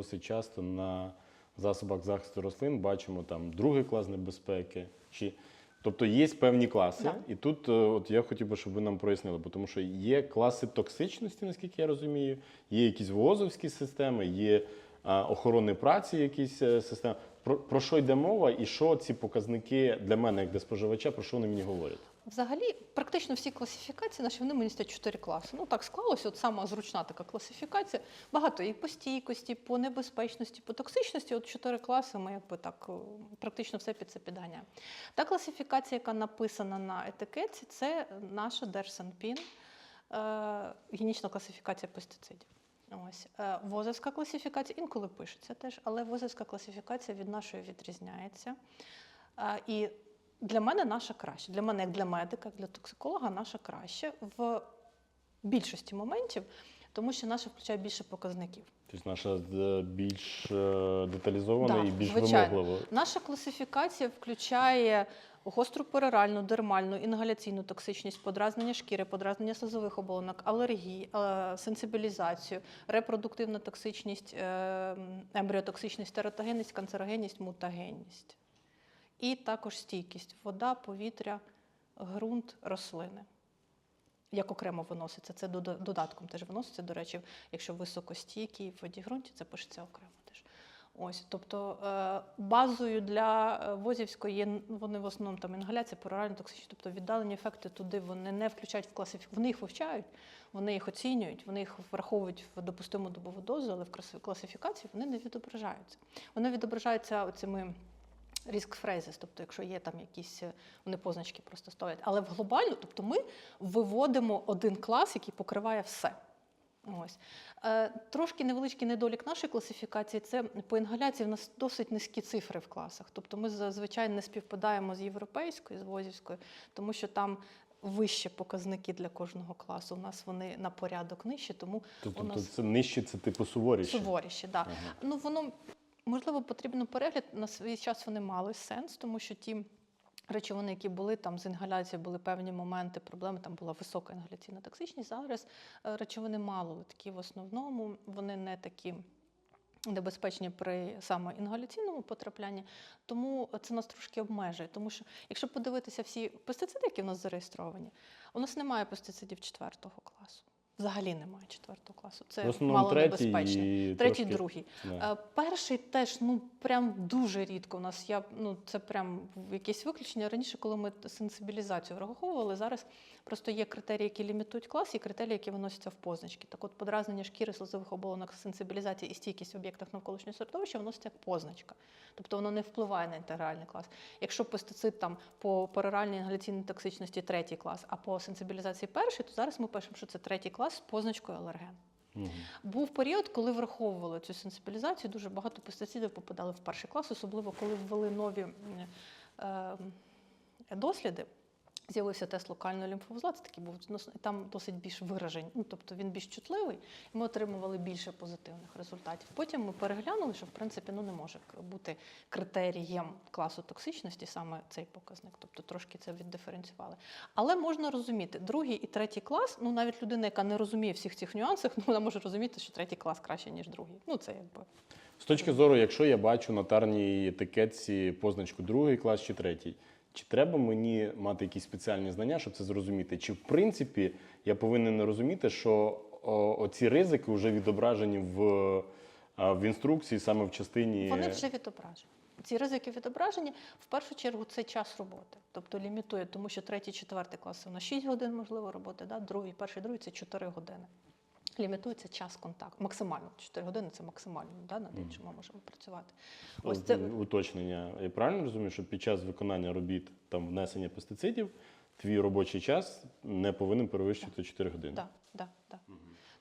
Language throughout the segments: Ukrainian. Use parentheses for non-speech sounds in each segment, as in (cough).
досить часто на засобах захисту рослин бачимо там другий клас небезпеки. Чи... Тобто є певні класи, Да. і тут е, от я хотів би, щоб ви нам прояснили, бо тому що є класи токсичності, наскільки я розумію, є якісь ВООЗовські системи, є а, охорони праці, якісь е, системи. Про, про що йде мова, і що ці показники для мене, як для споживача, про що вони мені говорять? Взагалі, практично всі класифікації наші вони містять чотири класи. Ну так склалося, от сама зручна така класифікація. Багато і по стійкості, по небезпечності, по токсичності. От чотири класи ми якби так е, практично все під це підганяємо. Та класифікація, яка написана на етикетці, це наша Держсанпін, е, гігієнічна класифікація пестицидів. Ось е, возовська класифікація інколи пишеться теж, але возовська класифікація від нашої відрізняється. Е, І для мене наша краще. Для мене, як для медика, як для токсиколога, наша краще в більшості моментів, тому що наша включає більше показників. Тобто наша е, більш е, деталізована Да, і більш звичайно. вимоглива. Наша класифікація включає гостру пероральну, дермальну, інгаляційну токсичність, подразнення шкіри, подразнення слизових оболонок, алергії, е, сенсибілізацію, репродуктивна токсичність, е, ембріотоксичність, тератогенність, канцерогенність, мутагенність. І також стійкість вода, повітря, ґрунт, рослини. Як окремо виноситься, це додатком теж виноситься. До речі, якщо високостійкий в воді ґрунті, це пишеться окремо теж. Ось, тобто е, базою для е, Возівської є вони в основному там інгаляція, пероральна токсичність, тобто віддалені ефекти туди вони не включають в класифікацію. Вони їх вивчають, вони їх оцінюють, вони їх враховують в допустиму добову дозу, але в класифікації вони не відображаються. Вони відображаються оцими ріск фрейзис, тобто, якщо є там якісь е, вони позначки просто стоять. Але в глобально, тобто ми виводимо один клас, який покриває все. Ось. Е, трошки невеличкий недолік нашої класифікації це по інгаляції в нас досить низькі цифри в класах. Тобто ми зазвичай не співпадаємо з європейською, з возівською, тому що там вищі показники для кожного класу. У нас вони на порядок нижчі, тому Тобто у нас це нижче, це типу суворіше. суворіші. Да. Ага. Ну воно можливо потрібно перегляд. На свій час вони мали сенс, тому що ті речовини, які були там з інгаляцією, були певні моменти, проблеми. Там була висока інгаляційна токсичність. Зараз е, речовини мало такі в основному, вони не такі. Небезпечні при саме інгаляційному потраплянні, тому це нас трошки обмежує. Тому що, якщо подивитися всі пестициди, які в нас зареєстровані, у нас немає пестицидів четвертого класу. Взагалі немає четвертого класу. Це основному мало третій небезпечно. і Третій, трошки- другий. Да. Е, Перший теж ну прям дуже рідко. У нас я ну це прям якесь виключення. Раніше, коли ми сенсибілізацію враховували, зараз просто є критерії, які лімітують клас, і критерії, які виносяться в позначки. Так, от подразнення шкіри, слизових оболонок, сенсибілізація і стійкість в об'єктах навколишнього середовища вноситься як позначка. Тобто воно не впливає на інтегральний клас. Якщо пестицид там по пероральній інгаляційній токсичності третій клас, а по сенсибілізації перший, то зараз ми пишемо, що це третій клас з позначкою алерген. Угу. Був період, коли враховували цю сенсибілізацію, дуже багато пестицидів попадали в перший клас, особливо коли ввели нові е, досліди. З'явився тест локального лімфовузла, це такий був там досить більш виражень, ну тобто він більш чутливий, і ми отримували більше позитивних результатів. Потім ми переглянули, що в принципі ну не може бути критерієм класу токсичності саме цей показник, тобто трошки це віддиференціювали. Але можна розуміти, другий і третій клас, ну навіть людина, яка не розуміє всіх цих нюансів, (laughs) ну вона може розуміти, що третій клас краще, ніж другий. Ну це якби З точки зору, якщо я бачу на тарній етикетці позначку другий клас чи третій, чи треба мені мати якісь спеціальні знання, щоб це зрозуміти? Чи в принципі я повинен розуміти, що оці ризики вже відображені в, в інструкції, саме в частині Вони вже відображені. Ці ризики відображені в першу чергу це час роботи, тобто лімітує, тому що третій, четвертий клас у нас 6 годин можливо роботи, да? другий, перший, другий це 4 години. Лімітується час контакту. Максимально 4 години це максимально, да? над Мгм. іншим ми можемо працювати. Ось Ось це уточнення. Я правильно розумію, що під час виконання робіт там внесення пестицидів твій робочий час не повинен перевищувати 4 години. Да, да, да.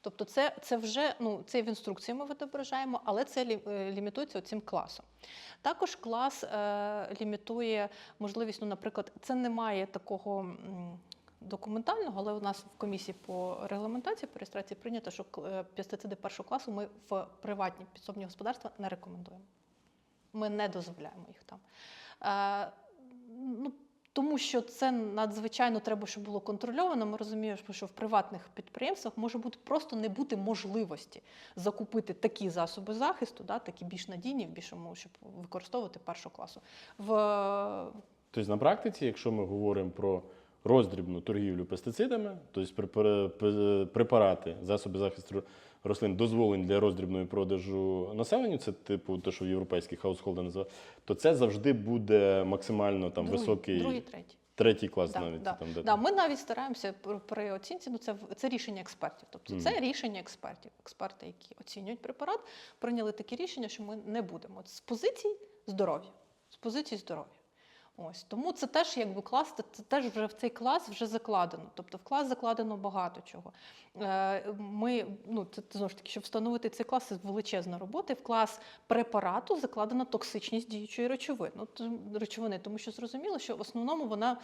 Тобто, це, це вже ну, це в інструкції ми відображаємо, але це лі- е, лімітується цим класом. Також клас е, лімітує можливість, ну, наприклад, це немає такого. м, Документального, але у нас в комісії по регламентації по реєстрації прийнято, що е, пестициди першого класу ми в приватні підсобні господарства не рекомендуємо. Ми не дозволяємо їх там. Е, ну, Тому що це надзвичайно треба, щоб було контрольовано. Ми розуміємо, що в приватних підприємствах може бути просто не бути можливості закупити такі засоби захисту, да, такі більш надійні, в більшому, щоб використовувати першого класу. В Тобто на практиці, якщо ми говоримо про роздрібну торгівлю пестицидами, тобто препарати, засоби захисту рослин дозволені для роздрібної продажу населенню, це типу те, що в європейських хаусхолдах називають, то це завжди буде максимально там другий, високий другий, третій. третій клас Да, навіть. да. Там, де Да, ми навіть стараємося при- оцінці. Ну це це рішення експертів. Тобто Мгм. це рішення експертів. Експерти, які оцінюють препарат, прийняли таке рішення, що ми не будемо з позицій здоров'я. З позицій здоров'я. Ось тому це теж якби клас, це- теж вже в цей клас вже закладено. Тобто в клас закладено багато чого. Е, Ми ну це знову ж таки, щоб встановити цей клас, це величезна робота. І В клас препарату закладена токсичність діючої речовини. Ну, речовини, тому що зрозуміло, що в основному вона.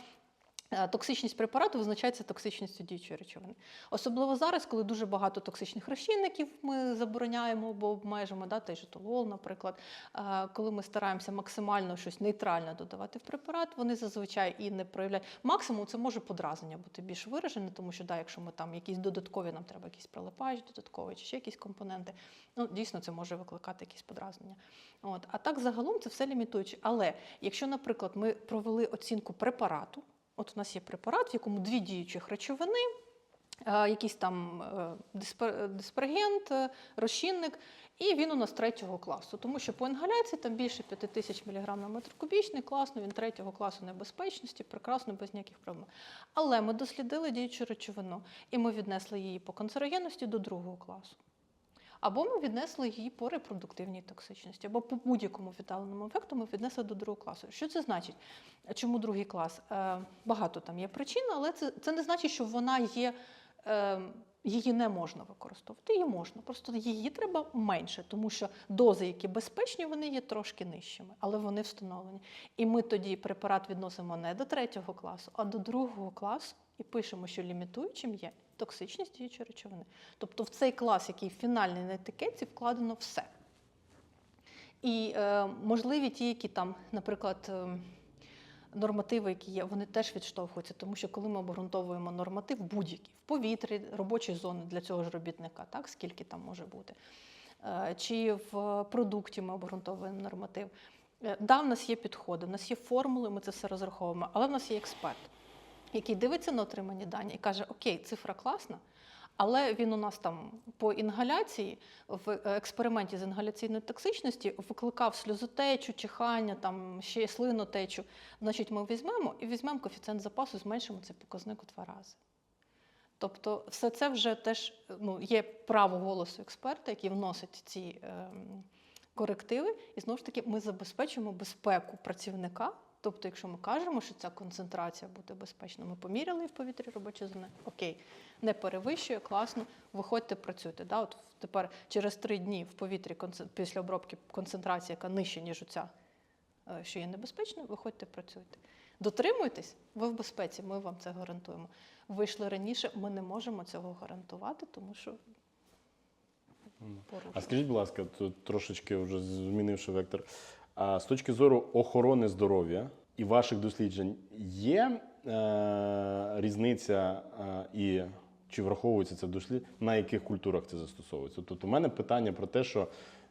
Е, Токсичність препарату визначається токсичністю діючої речовини. Особливо зараз, коли дуже багато токсичних розчинників ми забороняємо або обмежимо, да, той же толол, наприклад. Е, Коли ми стараємося максимально щось нейтральне додавати в препарат, вони зазвичай і не проявляють. Максимум це може подразнення бути більш виражене, тому що да, якщо ми там якісь додаткові, нам треба якийсь прилипач додатковий чи ще якісь компоненти, ну дійсно це може викликати якісь подразнення. От. А так загалом це все лімітуюче. Але якщо, наприклад, ми провели оцінку препарату, от у нас є препарат, в якому дві діючих речовини, е, якийсь там е, диспергент, е, розчинник, і він у нас третього класу, тому що по інгаляції там більше 5 тисяч мг на метр кубічний, класно, він третього класу небезпечності, прекрасно, без ніяких проблем. Але ми дослідили діючу речовину, і ми віднесли її по канцерогенності до другого класу. Або ми віднесли її по репродуктивній токсичності, або по будь-якому віддаленому ефекту ми віднесли до другого класу. Що це значить? Чому другий клас? Е, багато там є причин, але це, це не значить, що вона є. Е, Її не можна використовувати, її можна, просто її треба менше, тому що дози, які безпечні, вони є трошки нижчими, але вони встановлені. І ми тоді препарат відносимо не до третього класу, а до другого класу і пишемо, що лімітуючим є токсичність діючої речовини. Тобто в цей клас, який фінальний на етикетці, вкладено все. І е, можливі ті, які там, наприклад, е, нормативи, які є, вони теж відштовхуються, тому що коли ми обґрунтовуємо норматив будь-який в повітрі, робочі зони для цього ж робітника, так скільки там може бути, е, чи в продукті ми обґрунтовуємо норматив. Е, Да, в нас є підходи, в нас є формули, ми це все розраховуємо, але в нас є експерт, який дивиться на отримані дані і каже: Окей, цифра класна, але він у нас там по інгаляції в е, експерименті з інгаляційної токсичності викликав сльозотечу, чихання, там ще слинотечу. Значить, ми візьмемо і візьмемо коефіцієнт запасу, зменшимо цей показник у два рази. Тобто, все це вже теж ну, є право голосу експерта, який вносить ці ем, корективи, і знову ж таки ми забезпечуємо безпеку працівника. Тобто, якщо ми кажемо, що ця концентрація буде безпечна, ми поміряли в повітрі робочі зони, окей, не перевищує, класно, виходьте, працюйте. Да? От тепер через три дні в повітрі після обробки концентрація, яка нижча, ніж оця, е, що є небезпечною, виходьте, працюйте. Дотримуйтесь, ви в безпеці, ми вам це гарантуємо. Вийшли раніше, ми не можемо цього гарантувати, тому що А скажіть, будь ласка, тут трошечки вже змінивши вектор. А з точки зору охорони здоров'я і ваших досліджень є е, різниця е, і чи враховується це в дослід, на яких культурах це застосовується? Тобто, у мене питання про те, що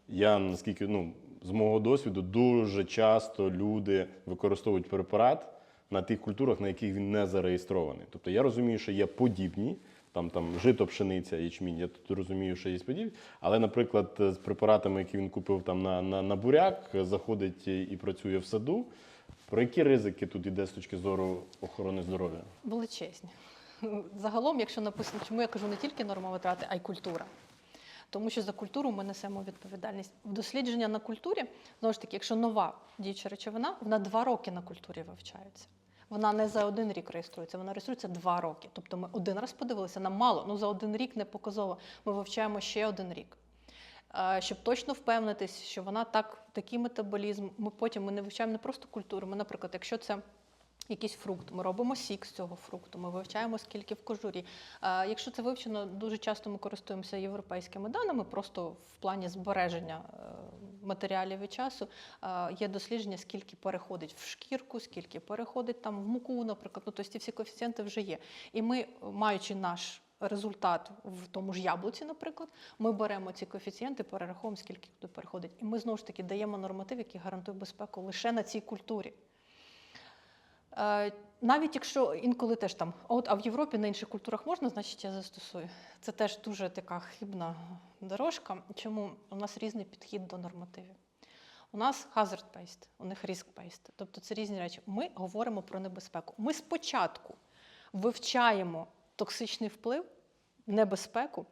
я наскільки ну, з мого досвіду дуже часто люди використовують препарат на тих культурах, на яких він не зареєстрований. Тобто я розумію, що є подібні, там, там жито, пшениця, ячмінь, я тут розумію, що є подібні. Але, наприклад, з препаратами, які він купив там на, на, на буряк, заходить і працює в саду. Про які ризики тут йде з точки зору охорони здоров'я? Величезні. Загалом, якщо написано, чому я кажу не тільки норма витрати, а й культура. Тому що за культуру ми несемо відповідальність. Дослідження на культурі, знову ж таки, якщо нова діюча речовина, вона два роки на культурі вивчається. Вона не за один рік реєструється, вона реєструється два роки. Тобто ми один раз подивилися, нам мало, ну за один рік не показово. Ми вивчаємо ще один рік. Е, Щоб точно впевнитись, що вона так, такий метаболізм. Ми потім ми не вивчаємо не просто культуру. Ми, наприклад, якщо це якийсь фрукт, ми робимо сік з цього фрукту, ми вивчаємо, скільки в кожурі. А якщо це вивчено, дуже часто ми користуємося європейськими даними, просто в плані збереження е, матеріалів і часу е, є дослідження, скільки переходить в шкірку, скільки переходить там в муку, наприклад. Ну, тобто ці всі коефіцієнти вже є. І ми, маючи наш результат в тому ж яблуці, наприклад, ми беремо ці коефіцієнти, перераховуємо, скільки туди переходить. І ми знову ж таки даємо норматив, який гарантує безпеку лише на цій культурі. Е, Навіть якщо інколи теж там, от а в Європі на інших культурах можна, значить я застосую. Це теж дуже така хибна дорожка. Чому у нас різний підхід до нормативів? У нас hazard-based, у них risk-based. Тобто це різні речі. Ми говоримо про небезпеку. Ми спочатку вивчаємо токсичний вплив, небезпеку,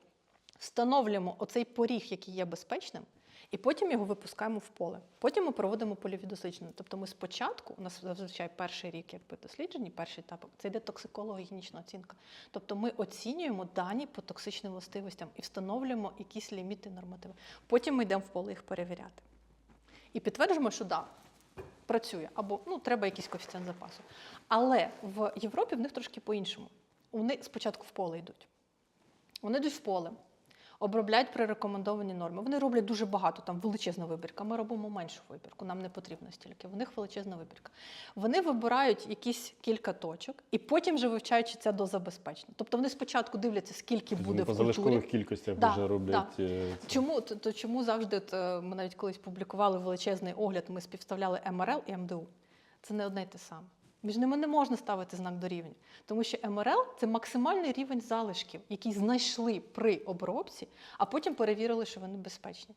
встановлюємо оцей поріг, який є безпечним, і потім його випускаємо в поле. Потім ми проводимо польові дослідження. Тобто ми спочатку, у нас зазвичай перший рік якби досліджень, перший етап, це йде токсикологічна оцінка. Тобто ми оцінюємо дані по токсичним властивостям і встановлюємо якісь ліміти нормативи. Потім ми йдемо в поле їх перевіряти. І підтверджуємо, що да, працює, або ну, треба якийсь коефіцієнт запасу. Але в Європі в них трошки по-іншому. Вони спочатку в поле йдуть. Вони йдуть в поле, обробляють при рекомендовані норми. Вони роблять дуже багато, там величезна вибірка. Ми робимо меншу вибірку, нам не потрібно стільки. В них величезна вибірка. Вони вибирають якісь кілька точок і потім вже вивчають, чи ця доза безпечна. Тобто вони спочатку дивляться, скільки Тобто буде вони по в культурі. залишкових кількостях Да, вже роблять. е, це. Чому то, то чому завжди от, е, ми навіть колись публікували величезний огляд? Ми співставляли МРЛ і МДУ. Це не одне й те саме. Між ними не можна ставити знак дорівнює, тому що МРЛ це максимальний рівень залишків, який знайшли при обробці, а потім перевірили, що вони безпечні.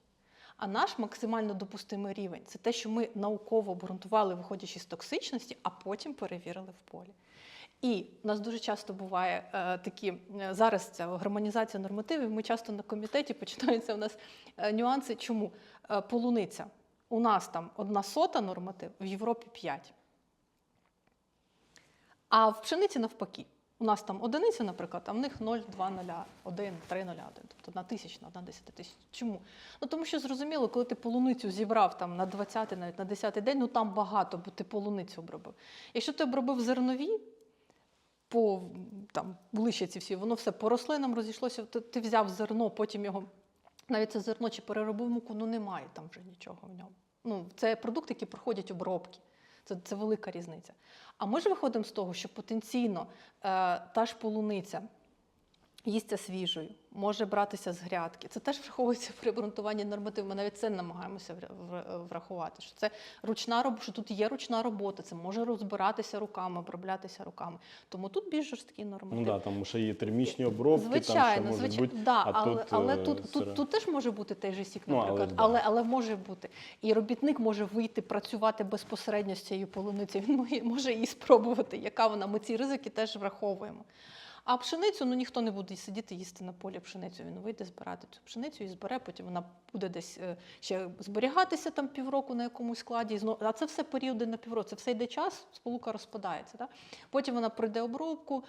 А наш максимально допустимий рівень це те, що ми науково обґрунтували, виходячи з токсичності, а потім перевірили в полі. І у нас дуже часто буває е, такі е, зараз ця гармонізація нормативів. Ми часто на комітеті починаються у нас е, нюанси. Чому Е, полуниця? У нас там одна сота норматив, в Європі 5. А в пшениці навпаки. У нас там одиниця, наприклад, а в них 0, 2, 0, 1, 3, 0, 1. Тобто одна тисячна, одна десяти тисяч. Чому? Ну тому що зрозуміло, коли ти полуницю зібрав там на 20, навіть на 10 день, ну там багато, бо ти полуницю обробив. Якщо ти обробив зернові, по там ближче всі, воно все по рослинам розійшлося. Ти, ти взяв зерно, потім його навіть це зерно чи переробив муку, ну немає там вже нічого в ньому. Ну, це продукти, які проходять обробки. Це, це велика різниця. А ми ж виходимо з того, що потенційно е, та ж полуниця їсться свіжою, може братися з грядки. Це теж враховується при обґрунтуванні нормативів. Ми навіть це намагаємося вра- вра- врахувати. Що це ручна робота, що тут є ручна робота, це може розбиратися руками, оброблятися руками. Тому тут більш жорсткі нормативи. Ну да, там ще є термічні обробки, там ще Звичайно, можуть звичайно, бути. да, а але, тут, але е, тут, тут, тут теж може бути той же сік, Ну, але наприклад, але, да. але, може бути. І робітник може вийти працювати безпосередньо з цією полуницею. Він може її спробувати, яка вона. Ми ці ризики теж враховуємо. А пшеницю ну ніхто не буде сидіти їсти на полі пшеницю. Він вийде збирати цю пшеницю і збере. Потім вона буде десь е, ще зберігатися там півроку на якомусь складі. А це все періоди на півроку. Це все йде час, сполука розпадається. Так? Потім вона пройде обробку.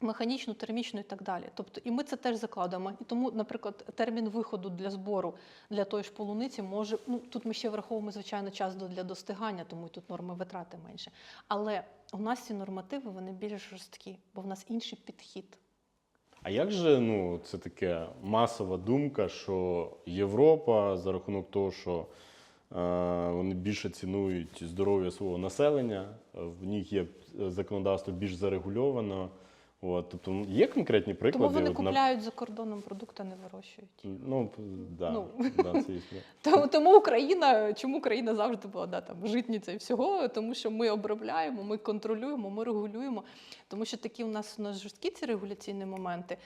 Механічну, термічну і так далі. Тобто, і ми це теж закладемо. І тому, наприклад, термін виходу для збору для тої ж полуниці може. Ну тут ми ще враховуємо звичайно час для достигання, тому і тут норми витрати менше. Але у нас ці нормативи вони більш жорсткі, бо в нас інший підхід. А як же ну, це таке масова думка, що Європа за рахунок того, що е, вони більше цінують здоров'я свого населення, в них є е, законодавство більш зарегульовано. От, тобто ну, є конкретні приклади. Тому вони от, на- за кордоном продукти, а не вирощують. Ну, да, Ну. да, це. (laughs) Тому, тому Україна, чому Україна завжди була да, там, житниця і всього, тому що ми обробляємо, ми контролюємо, ми регулюємо. Тому що такі у нас, у нас жорсткі ці регуляційні моменти.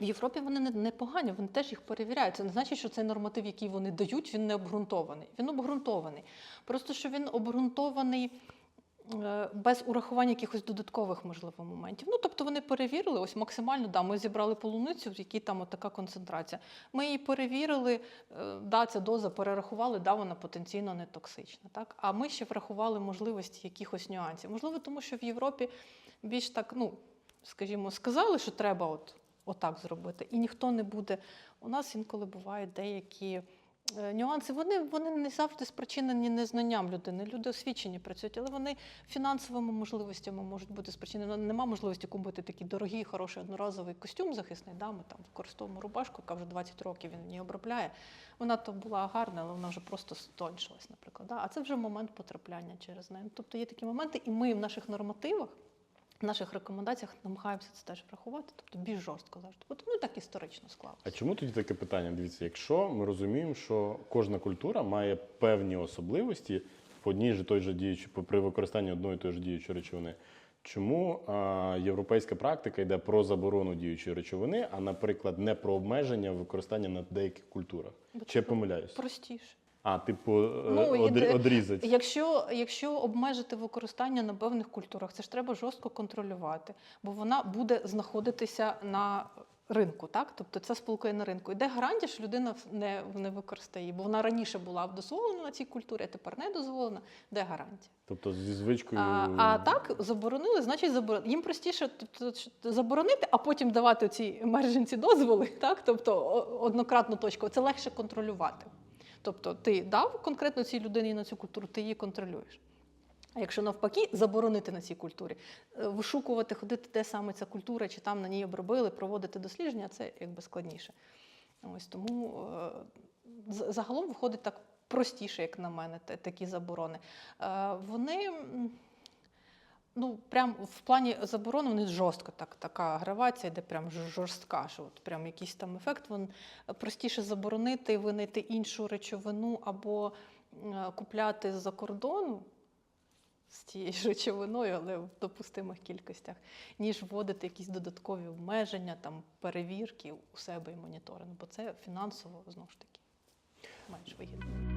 В Європі вони не, не погані, вони теж їх перевіряють. Це не значить, що цей норматив, який вони дають, він не обґрунтований. Він обґрунтований. Просто що він обґрунтований без урахування якихось додаткових можливо моментів. Ну тобто вони перевірили, ось максимально да, ми зібрали полуницю, в якій там така концентрація. Ми її перевірили, е, да, ця доза перерахували, да, вона потенційно не токсична. Так? А ми ще врахували можливості якихось нюансів. Можливо, тому що в Європі більш так, ну, скажімо, сказали, що треба от, отак зробити, і ніхто не буде. У нас інколи бувають деякі е, нюанси. Вони, вони не завжди спричинені незнанням людини. Люди освічені працюють, але вони фінансовими можливостями можуть бути спричинені. Ну, Нема можливості купити такий дорогий, хороший одноразовий костюм захисний. Да? Ми там використовуємо рубашку, яка вже 20 років він її обробляє. Вона то була гарна, але вона вже просто стончилась, наприклад. Да? А це вже момент потрапляння через неї. Тобто є такі моменти, і ми в наших нормативах. В наших рекомендаціях намагаємося це теж врахувати, тобто більш жорстко завжди. От ну так історично склалося. А чому тоді таке питання? Дивіться, якщо ми розуміємо, що кожна культура має певні особливості по одній же той же діючі, при використанні одної тої ж діючої речовини. Чому а, європейська практика йде про заборону діючої речовини, а, наприклад, не про обмеження використання на деяких культурах? Бо Чи я помиляюсь? Простіше. А, типу, Ну, ну, одрізати. Якщо, якщо обмежити використання на певних культурах, це ж треба жорстко контролювати, бо вона буде знаходитися на ринку, так? Тобто це спілкує на ринку. І де гарантія, що людина не, не використає? Бо вона раніше була дозволена на цій культурі, а тепер не дозволена. Де гарантія? Тобто зі звичкою. А, а так заборонили, значить заборонили. Їм простіше тобто, заборонити, а потім давати ці (laughs) мерженці дозволи, так? тобто однократну точку. Це легше контролювати. Тобто ти дав конкретно цій людині на цю культуру, ти її контролюєш. А якщо навпаки заборонити на цій культурі, е, вишукувати, ходити, де саме ця культура, чи там на ній обробили, проводити дослідження, це якби складніше. Ось тому е, загалом виходить так простіше, як на мене, такі заборони. Е, Вони. Ну, прям в плані заборони вони жорстко так, така агравація, де прям жорстка, що от прям якийсь там ефект. Вон простіше заборонити, винайти іншу речовину або е, купляти з-за кордону з тією ж речовиною, але в допустимих кількостях, ніж вводити якісь додаткові обмеження, там перевірки у себе і моніторинг, бо це фінансово знову ж таки менш вигідно.